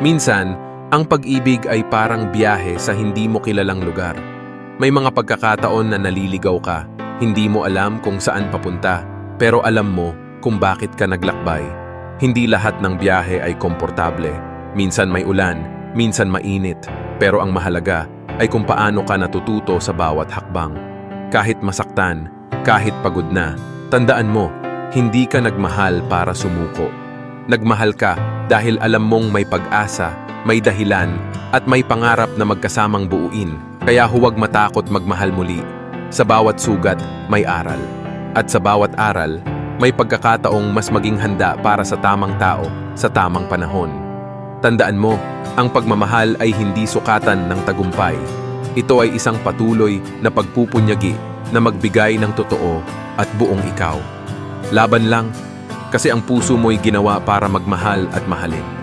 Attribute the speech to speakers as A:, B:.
A: Minsan, ang pag-ibig ay parang biyahe sa hindi mo kilalang lugar. May mga pagkakataon na naliligaw ka, hindi mo alam kung saan papunta, pero alam mo kung bakit ka naglakbay. Hindi lahat ng biyahe ay komportable. Minsan may ulan, minsan mainit, pero ang mahalaga ay kung paano ka natututo sa bawat hakbang. Kahit masaktan, kahit pagod na, tandaan mo, hindi ka nagmahal para sumuko. Nagmahal ka dahil alam mong may pag-asa, may dahilan, at may pangarap na magkasamang buuin. Kaya huwag matakot magmahal muli. Sa bawat sugat, may aral. At sa bawat aral, may pagkakataong mas maging handa para sa tamang tao sa tamang panahon. Tandaan mo, ang pagmamahal ay hindi sukatan ng tagumpay. Ito ay isang patuloy na pagpupunyagi na magbigay ng totoo at buong ikaw. Laban lang, kasi ang puso mo'y ginawa para magmahal at mahalin.